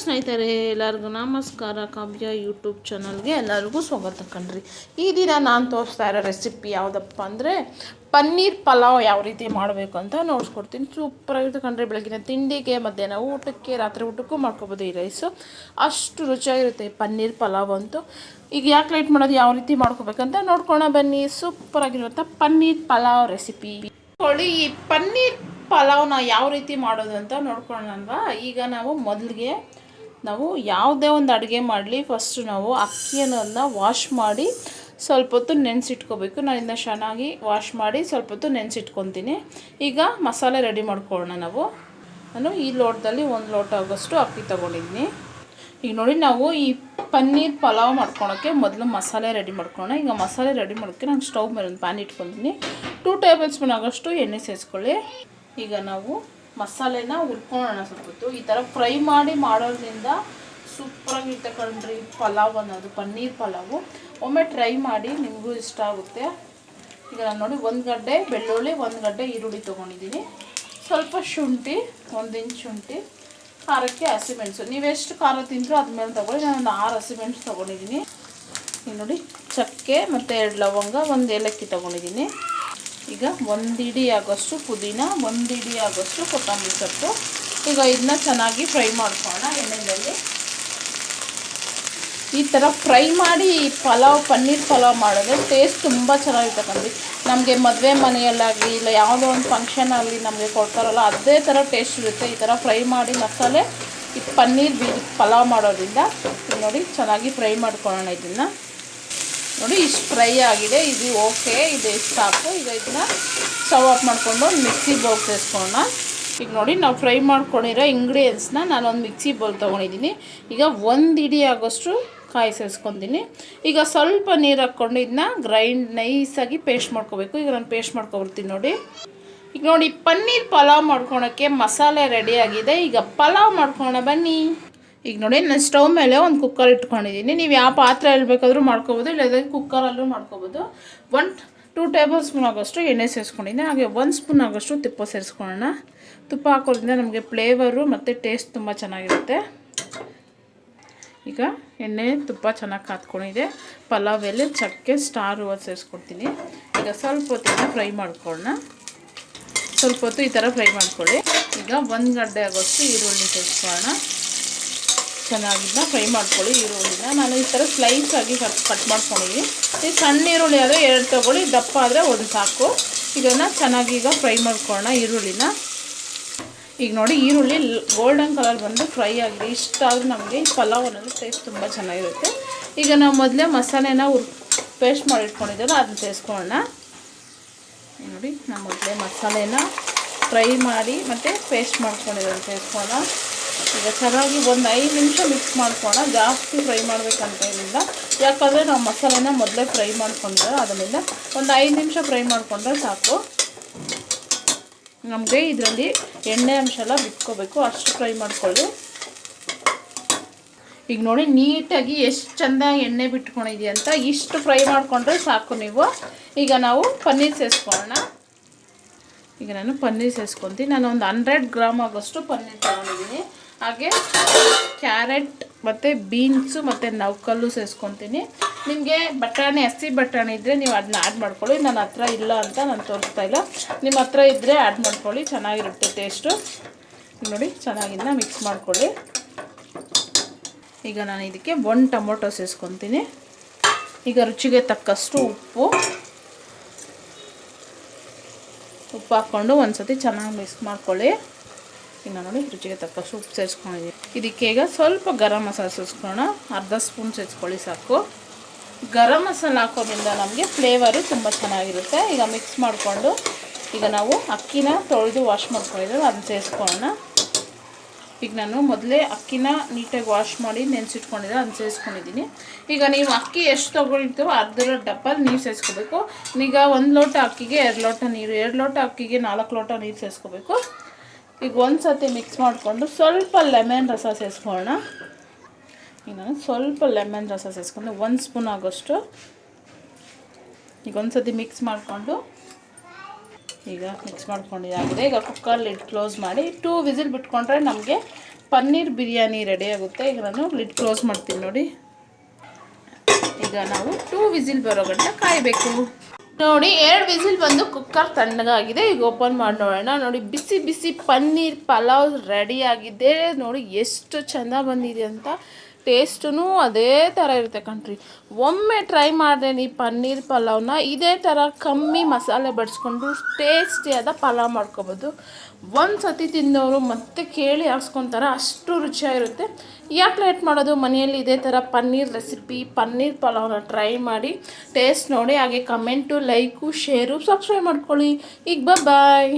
ಸ್ನೇಹಿತರೆ, ಎಲ್ಲರಿಗೂ ನಮಸ್ಕಾರ. ಕಾವ್ಯ ಯೂಟ್ಯೂಬ್ ಚಾನಲ್ಗೆ ಎಲ್ಲರಿಗೂ ಸ್ವಾಗತ ಕಣ್ರಿ. ಈ ದಿನ ನಾನು ತೋರಿಸ್ತಾ ಇರೋ ರೆಸಿಪಿ ಯಾವುದಪ್ಪ ಅಂದರೆ, ಪನ್ನೀರ್ ಪಲಾವ್ ಯಾವ ರೀತಿ ಮಾಡಬೇಕು ಅಂತ ನೋಡ್ಸ್ಕೊಡ್ತೀನಿ. ಸೂಪರಾಗಿರುತ್ತೆ ಕಣ್ರಿ ಬೆಳಗಿನ ತಿಂಡಿಗೆ, ಮಧ್ಯಾಹ್ನ ಊಟಕ್ಕೆ, ರಾತ್ರಿ ಊಟಕ್ಕೂ ಮಾಡ್ಕೊಬೋದು ಈ ರೈಸು ಅಷ್ಟು ರುಚಿಯಾಗಿರುತ್ತೆ ಪನ್ನೀರ್ ಪಲಾವ್ ಅಂತೂ. ಈಗ ಯಾಕೆ ಲೈಟ್ ಮಾಡೋದು, ಯಾವ ರೀತಿ ಮಾಡ್ಕೋಬೇಕಂತ ನೋಡ್ಕೊಳ ಬನ್ನಿ. ಸೂಪರಾಗಿರುವಂಥ ಪನ್ನೀರ್ ಪಲಾವ್ ರೆಸಿಪಿ ಕೊಳ್ಳಿ ಈ ಪನ್ನೀರ್ ಪಲಾವ್ನ ಯಾವ ರೀತಿ ಮಾಡೋದು ಅಂತ ನೋಡ್ಕೊಳ್ಳೋಣಲ್ವಾ ಈಗ ನಾವು ಮೊದಲಿಗೆ ನಾವು ಯಾವುದೇ ಒಂದು ಅಡುಗೆ ಮಾಡಲಿ ಫಸ್ಟು ನಾವು ಅಕ್ಕಿಯನ್ನು ವಾಶ್ ಮಾಡಿ ಸ್ವಲ್ಪ ಹೊತ್ತು ನೆನೆಸಿಟ್ಕೋಬೇಕು. ನಾನು ಇದನ್ನ ಚೆನ್ನಾಗಿ ವಾಶ್ ಮಾಡಿ ಸ್ವಲ್ಪ ಹೊತ್ತು ನೆನೆಸಿಟ್ಕೊತೀನಿ. ಈಗ ಮಸಾಲೆ ರೆಡಿ ಮಾಡ್ಕೊಳ್ಳೋಣ ನಾವು. ನಾನು ಈ ಲೋಟದಲ್ಲಿ ಒಂದು ಲೋಟ ಆಗೋಷ್ಟು ಅಕ್ಕಿ ತೊಗೊಂಡಿದ್ದೀನಿ. ಈಗ ನೋಡಿ ನಾವು ಈ ಪನ್ನೀರ್ ಪಲಾವ್ ಮಾಡ್ಕೊಳೋಕ್ಕೆ ಮೊದಲು ಮಸಾಲೆ ರೆಡಿ ಮಾಡ್ಕೊಳ್ಳೋಣ. ಈಗ ಮಸಾಲೆ ರೆಡಿ ಮಾಡೋಕ್ಕೆ ನಾನು ಸ್ಟವ್ ಮೇಲೆ ಒಂದು ಪ್ಯಾನ್ ಇಟ್ಕೊತೀನಿ ಟೂ ಟೇಬಲ್ ಸ್ಪೂನ್ ಆಗೋಷ್ಟು ಎಣ್ಣೆ ಸೇರಿಸ್ಕೊಳ್ಳಿ ಈಗ ನಾವು ಮಸಾಲೆನ ಹುರ್ಕೊಳ್ಳೋಣ ಸ್ವಲ್ಪ ಹೊತ್ತು ಈ ಥರ ಫ್ರೈ ಮಾಡಿ ಮಾಡೋದ್ರಿಂದ ಸೂಪರಾಗಿ ತಗೊಂಡ್ರಿ ಪಲಾವ್ ಅನ್ನೋದು, ಪನ್ನೀರ್ ಪಲಾವು. ಒಮ್ಮೆ ಟ್ರೈ ಮಾಡಿ ನಿಮಗೂ ಇಷ್ಟ ಆಗುತ್ತೆ. ಈಗ ನಾನು ನೋಡಿ ಒಂದು ಗಡ್ಡೆ ಬೆಳ್ಳುಳ್ಳಿ, ಒಂದು ಗಡ್ಡೆ ಈರುಳ್ಳಿ ತೊಗೊಂಡಿದ್ದೀನಿ. ಸ್ವಲ್ಪ ಶುಂಠಿ, ಒಂದು ಇಂಚ್ ಶುಂಠಿ, ಖಾರಕ್ಕೆ ಹಸಿಮೆಣಸು ನೀವೆಷ್ಟು ಖಾರ ತಿಂದರೂ ಅದ್ಮೇಲೆ ತೊಗೊಳ್ಳಿ. ನಾನು ಆರು ಹಸಿಮೆಣಸು ತೊಗೊಂಡಿದ್ದೀನಿ. ಈಗ ನೋಡಿ ಚಕ್ಕೆ ಮತ್ತು ಎರಡು ಲವಂಗ, ಒಂದು ಏಲಕ್ಕಿ ತೊಗೊಂಡಿದ್ದೀನಿ. ಈಗ ಒಂದು ಆಗೋಷ್ಟು ಪುದೀನ ಒಂದು ಆಗೋಷ್ಟು ಕೊತ್ತಂಬರಿ ಸೊಪ್ಪು. ಈಗ ಇದನ್ನ ಚೆನ್ನಾಗಿ ಫ್ರೈ ಮಾಡ್ಕೊಳ್ಳೋಣ ಎಣ್ಣೆಯಲ್ಲಿ. ಈ ಥರ ಫ್ರೈ ಮಾಡಿ ಪಲಾವ್, ಪನ್ನೀರ್ ಪಲಾವ್ ಮಾಡಿದ್ರೆ ಟೇಸ್ಟ್ ತುಂಬ ಚೆನ್ನಾಗಿರುತ್ತೆ ಕಣ್ರಿ. ನಮಗೆ ಮದುವೆ ಮನೆಯಲ್ಲಾಗಲಿ ಇಲ್ಲ ಯಾವುದೋ ಒಂದು ಫಂಕ್ಷನ್ ಆಗಲಿ ನಮಗೆ ಕೊಡ್ತಾರಲ್ಲ, ಅದೇ ಥರ ಟೇಸ್ಟ್ ಇರುತ್ತೆ. ಈ ಥರ ಫ್ರೈ ಮಾಡಿ ಮಸಾಲೆ, ಈ ಪನ್ನೀರ್ ಬೀಜ ಪಲಾವ್ ಮಾಡೋದ್ರಿಂದ. ನೋಡಿ, ಚೆನ್ನಾಗಿ ಫ್ರೈ ಮಾಡ್ಕೊಳ್ಳೋಣ ಇದನ್ನು. ನೋಡಿ, ಇಷ್ಟು ಫ್ರೈ ಆಗಿದೆ. ಇದು ಓಕೆ ಇದು ಸಾಕು? ಈಗ ಇದನ್ನ ಸ್ಟವ್ ಆಫ್ ಮಾಡಿಕೊಂಡು ಮಿಕ್ಸಿ ಬೌಲ್ ಸೇರಿಸ್ಕೊಳ್ಳೋಣ. ಈಗ ನೋಡಿ, ನಾವು ಫ್ರೈ ಮಾಡ್ಕೊಂಡಿರೋ ಇಂಗ್ರೀಡಿಯೆಂಟ್ಸ್ನ ನಾನು ಒಂದು ಮಿಕ್ಸಿ ಬೌಲ್ ತೊಗೊಂಡಿದ್ದೀನಿ. ಈಗ ಒಂದು ಇಡಿ ಆಗೋಷ್ಟು ಕಾಯಿ ಸೇರಿಸ್ಕೊತೀನಿ. ಈಗ ಸ್ವಲ್ಪ ನೀರು ಹಾಕ್ಕೊಂಡು ಇದನ್ನ ಗ್ರೈಂಡ್ ನೈಸಾಗಿ ಪೇಸ್ಟ್ ಮಾಡ್ಕೋಬೇಕು. ಈಗ ನಾನು ಪೇಸ್ಟ್ ಮಾಡ್ಕೊಬರ್ತೀನಿ ನೋಡಿ. ಈಗ ನೋಡಿ, ಪನ್ನೀರ್ ಪಲಾವ್ ಮಾಡ್ಕೊಳಕ್ಕೆ ಮಸಾಲೆ ರೆಡಿ ಆಗಿದೆ. ಈಗ ಪಲಾವ್ ಮಾಡ್ಕೊಳ ಬನ್ನಿ. ಈಗ ನೋಡಿ, ನಾನು ಸ್ಟವ್ ಮೇಲೆ ಒಂದು ಕುಕ್ಕರ್ ಇಟ್ಕೊಂಡಿದ್ದೀನಿ. ನೀವು ಯಾವ ಪಾತ್ರೆ ಬೇಕಾದರೂ ಮಾಡ್ಕೋಬೋದು, ಇಲ್ಲದ್ರೆ ಕುಕ್ಕರಲ್ಲೂ ಮಾಡ್ಕೋಬೋದು. ಒನ್ ಟೂ ಟೇಬಲ್ ಸ್ಪೂನ್ ಆಗೋಷ್ಟು ಎಣ್ಣೆ ಸೇರಿಸ್ಕೊಂಡಿದ್ದೀನಿ. ಹಾಗೆ ಒನ್ ಸ್ಪೂನ್ ಆಗೋಷ್ಟು ತುಪ್ಪ ಸೇರಿಸ್ಕೊಳ್ಳೋಣ. ತುಪ್ಪ ಹಾಕೋದ್ರಿಂದ ನಮಗೆ ಫ್ಲೇವರು ಮತ್ತು ಟೇಸ್ಟ್ ತುಂಬ ಚೆನ್ನಾಗಿರುತ್ತೆ. ಈಗ ಎಣ್ಣೆ, ತುಪ್ಪ ಚೆನ್ನಾಗಿ ಕಾತ್ಕೊಂಡಿದೆ. ಪಲಾವ್ ಎಲೆ ಚಕ್ಕೆ ಸ್ಟಾರ್ ಸೇರಿಸ್ಕೊಡ್ತೀನಿ. ಈಗ ಸ್ವಲ್ಪ ಹೊತ್ತಿನ ಫ್ರೈ ಮಾಡ್ಕೊಳ್ಳೋಣ. ಸ್ವಲ್ಪ ಹೊತ್ತು ಈ ಥರ ಫ್ರೈ ಮಾಡ್ಕೊಳ್ಳಿ. ಈಗ ಒಂದು ಗಡ್ಡೆ ಆಗೋಷ್ಟು ಈರುಳ್ಳಿ ಸೇರಿಸ್ಕೊಳ್ಳೋಣ. ಚೆನ್ನಾಗಿದ್ದ ಫ್ರೈ ಮಾಡ್ಕೊಳ್ಳಿ ಈರುಳ್ಳಿನ. ನಾನು ಈ ಥರ ಸ್ಲೈಸ್ ಆಗಿ ಕಟ್ ಕಟ್ ಮಾಡ್ಕೊಂಡಿದ್ದೀನಿ ಈ ಸಣ್ಣ ಈರುಳ್ಳಿ ಆದರೆ ಎರಡು ತೊಗೊಳ್ಳಿ, ದಪ್ಪ ಆದರೆ ಒಂದು ಸಾಕು. ಇದನ್ನು ಚೆನ್ನಾಗಿ ಈಗ ಫ್ರೈ ಮಾಡ್ಕೊಳ್ಳೋಣ ಈರುಳ್ಳಿನ. ಈಗ ನೋಡಿ, ಈರುಳ್ಳಿ ಗೋಲ್ಡನ್ ಕಲರ್ ಬಂದು ಫ್ರೈ ಆಗಿದೆ. ಇಷ್ಟ ಆದರೂ ನಮಗೆ ಪಲಾವ್ ಅನ್ನೋದು ಟೇಸ್ಟ್ ತುಂಬ ಚೆನ್ನಾಗಿರುತ್ತೆ. ಈಗ ನಾವು ಮೊದಲೇ ಮಸಾಲೆನ ಉರ್ ಪೇಸ್ಟ್ ಮಾಡಿ ಇಟ್ಕೊಂಡಿದ್ದಲ್ಲ ಅದನ್ನ ಸೇರಿಸ್ಕೊಳ್ಳೋಣ. ನೋಡಿ, ನಾವು ಮೊದಲೇ ಮಸಾಲೆನ ಫ್ರೈ ಮಾಡಿ ಮತ್ತು ಪೇಸ್ಟ್ ಮಾಡ್ಕೊಂಡಿರೋದು ಸೇರಿಸ್ಕೊಳ್ಳೋಣ. ಈಗ ಚೆನ್ನಾಗಿ ಒಂದು ಐದು ನಿಮಿಷ ಮಿಕ್ಸ್ ಮಾಡ್ಕೊಳ್ಳೋಣ ಜಾಸ್ತಿ ಫ್ರೈ ಮಾಡಬೇಕಂತ ಏನಿಲ್ಲ. ಯಾಕಂದರೆ ನಾವು ಮಸಾಲೆನ ಮೊದಲೇ ಫ್ರೈ ಮಾಡ್ಕೊಂಡ್ರೆ ಅದನ್ನೆಲ್ಲ ಒಂದು ಐದು ನಿಮಿಷ ಫ್ರೈ ಮಾಡಿಕೊಂಡ್ರೆ ಸಾಕು. ನಮಗೆ ಇದರಲ್ಲಿ ಎಣ್ಣೆ ಅಂಶ ಎಲ್ಲ ಬಿಟ್ಕೋಬೇಕು. ಅಷ್ಟು ಫ್ರೈ ಮಾಡ್ಕೊಳ್ಳಿ. ಈಗ ನೋಡಿ, ನೀಟಾಗಿ ಎಷ್ಟು ಚೆಂದ ಎಣ್ಣೆ ಬಿಟ್ಕೊಂಡಿದೆಯಾ ಅಂತ ಇಷ್ಟು ಫ್ರೈ ಮಾಡಿಕೊಂಡ್ರೆ ಸಾಕು ನೀವು. ಈಗ ನಾವು ಪನ್ನೀರ್ ಸೇರಿಸ್ಕೊಳ್ಳೋಣ ಈಗ ನಾನು ಪನ್ನೀರ್ ಸೇರಿಸ್ಕೊತೀನಿ ನಾನು ಒಂದು ಹಂಡ್ರೆಡ್ ಗ್ರಾಮ್ ಆಗೋಷ್ಟು ಪನ್ನೀರ್ ತೊಗೊಂಡಿದ್ದೀನಿ. ಹಾಗೆ ಕ್ಯಾರೆಟ್ ಮತ್ತು ಬೀನ್ಸು ಮತ್ತು ನೌಕಲ್ಲು ಸೇರಿಸ್ಕೊತೀನಿ ನಿಮಗೆ ಬಟಾಣಿ, ಹಸಿ ಬಟಾಣಿ ಇದ್ದರೆ ನೀವು ಅದನ್ನ ಆ್ಯಡ್ ಮಾಡ್ಕೊಳ್ಳಿ. ನನ್ನ ಹತ್ರ ಇಲ್ಲ ಅಂತ ನಾನು ತೋರಿಸ್ತಾ ಇಲ್ಲ. ನಿಮ್ಮ ಹತ್ರ ಇದ್ದರೆ ಆ್ಯಡ್ ಮಾಡ್ಕೊಳ್ಳಿ. ಚೆನ್ನಾಗಿರುತ್ತೆ ಟೇಸ್ಟು ನೋಡಿ ಚೆನ್ನಾಗಿನ್ನ ಮಿಕ್ಸ್ ಮಾಡ್ಕೊಳ್ಳಿ. ಈಗ ನಾನು ಇದಕ್ಕೆ ಒಂದು ಟೊಮೊಟೊ ಸೇರಿಸ್ಕೊತೀನಿ ಈಗ ರುಚಿಗೆ ತಕ್ಕಷ್ಟು ಉಪ್ಪು. ಉಪ್ಪು ಹಾಕ್ಕೊಂಡು ಒಂದು ಸತಿ ಚೆನ್ನಾಗಿ ಮಿಕ್ಸ್ ಮಾಡ್ಕೊಳ್ಳಿ. ಈಗ ನೋಡಿ, ರುಚಿಗೆ ತಕ್ಕಷ್ಟು ಉಪ್ಪು ಸೇರಿಸ್ಕೊಂಡಿದ್ದೀನಿ. ಇದಕ್ಕೆ ಈಗ ಸ್ವಲ್ಪ ಗರಂ ಮಸಾಲೆ ಸೇರಿಸ್ಕೊಳ್ಳೋಣ. ಅರ್ಧ ಸ್ಪೂನ್ ಸೇರಿಸ್ಕೊಳ್ಳಿ ಸಾಕು. ಗರಂ ಮಸಾಲ ಹಾಕೋದ್ರಿಂದ ನಮಗೆ ಫ್ಲೇವರು ತುಂಬ ಚೆನ್ನಾಗಿರುತ್ತೆ. ಈಗ ಮಿಕ್ಸ್ ಮಾಡಿಕೊಂಡು ಈಗ ನಾವು ಅಕ್ಕಿನ ತೊಳೆದು ವಾಶ್ ಮಾಡ್ಕೊಂಡಿದ್ದೀವಿ, ಅದನ್ನ ಸೇರಿಸ್ಕೊಳ್ಳೋಣ. ಈಗ ನಾನು ಮೊದಲೇ ಅಕ್ಕಿನ ನೀಟಾಗಿ ವಾಶ್ ಮಾಡಿ ನೆನೆಸಿಟ್ಕೊಂಡಿದ್ದೆ, ಅದನ್ನ ಸೇರಿಸ್ಕೊಂಡಿದ್ದೀನಿ. ಈಗ ನೀವು ಅಕ್ಕಿ ಎಷ್ಟು ತೊಗೊಳ್ತೀವೋ ಅರ್ಧ ಡಬ್ಬಲ್ಲಿ ನೀರು ಸೇರಿಸ್ಕೋಬೇಕು. ಈಗ ಒಂದು ಲೋಟ ಅಕ್ಕಿಗೆ ಎರಡು ಲೋಟ ನೀರು, ಎರಡು ಲೋಟ ಅಕ್ಕಿಗೆ ನಾಲ್ಕು ಲೋಟ ನೀರು ಸೇರಿಸ್ಕೋಬೇಕು. ಈಗ ಒಂದು ಸತಿ ಮಿಕ್ಸ್ ಮಾಡಿಕೊಂಡು ಸ್ವಲ್ಪ ಲೆಮನ್ ರಸ ಸೇರಿಸ್ಕೊಳ್ಳೋಣ ಈಗ ನಾನು ಸ್ವಲ್ಪ ಲೆಮನ್ ರಸ ಸೇರಿಸ್ಕೊಂಡು ಒಂದು ಸ್ಪೂನ್ ಆಗೋಷ್ಟು ಈಗ ಒಂದು ಸತಿ ಮಿಕ್ಸ್ ಮಾಡಿಕೊಂಡು ಈಗ ಮಿಕ್ಸ್ ಮಾಡ್ಕೊಂಡಿದ್ದಾಗಿದೆ ಈಗ ಕುಕ್ಕರ್ ಲಿಡ್ ಕ್ಲೋಸ್ ಮಾಡಿ ಟೂ ವಿಸಿಲ್ ಬಿಟ್ಕೊಂಡ್ರೆ ನಮಗೆ ಪನ್ನೀರ್ ಬಿರಿಯಾನಿ ರೆಡಿ ಆಗುತ್ತೆ. ಈಗ ನಾನು ಲಿಡ್ ಕ್ಲೋಸ್ ಮಾಡ್ತೀನಿ ನೋಡಿ. ಈಗ ನಾವು ಟೂ ವಿಸಿಲ್ ಬರೋ ಗಂಟ ಕಾಯಬೇಕು. ನೋಡಿ, ಎರಡು ವಿಸಿಲ್ ಬಂದು ಕುಕ್ಕರ್ ತಣ್ಣಗಾಗಿದೆ. ಈಗ ಓಪನ್ ಮಾಡಿ ನೋಡೋಣ. ನೋಡಿ, ಬಿಸಿ ಬಿಸಿ ಪನ್ನೀರ್ ಪಲಾವ್ ರೆಡಿ ಆಗಿದೆ. ನೋಡಿ, ಎಷ್ಟು ಚೆಂದ ಬಂದಿದೆ ಅಂತ. ಟೇಸ್ಟೂ ಅದೇ ಥರ ಇರುತ್ತೆ ಕಣ್ರಿ. ಒಮ್ಮೆ ಟ್ರೈ ಮಾಡಿದೆ ನೀ ಪನ್ನೀರ್ ಪಲಾವ್ನ ಇದೇ ಥರ ಕಮ್ಮಿ ಮಸಾಲೆ ಬಡಿಸ್ಕೊಂಡು ಟೇಸ್ಟಿಯಾದ ಪಲಾವ್ ಮಾಡ್ಕೊಬೋದು. ಒಂದು ಸತಿ ತಿಂದವರು ಮತ್ತೆ ಕೇಳಿ ಹಾಕ್ಸ್ಕೊತಾರೆ ಅಷ್ಟು ರುಚಿಯಾಗಿರುತ್ತೆ. ಯಾಕೆ ಲೇಟ್ ಮಾಡೋದು? ಮನೆಯಲ್ಲಿ ಇದೇ ಥರ ಪನ್ನೀರ್ ರೆಸಿಪಿ ಪನ್ನೀರ್ ಪಲಾವ್ನ ಟ್ರೈ ಮಾಡಿ ಟೇಸ್ಟ್ ನೋಡಿ ಹಾಗೆ ಕಮೆಂಟು ಲೈಕು ಶೇರು ಸಬ್ಸ್ಕ್ರೈಬ್ ಮಾಡ್ಕೊಳ್ಳಿ. ಈಗ ಬಾಯ್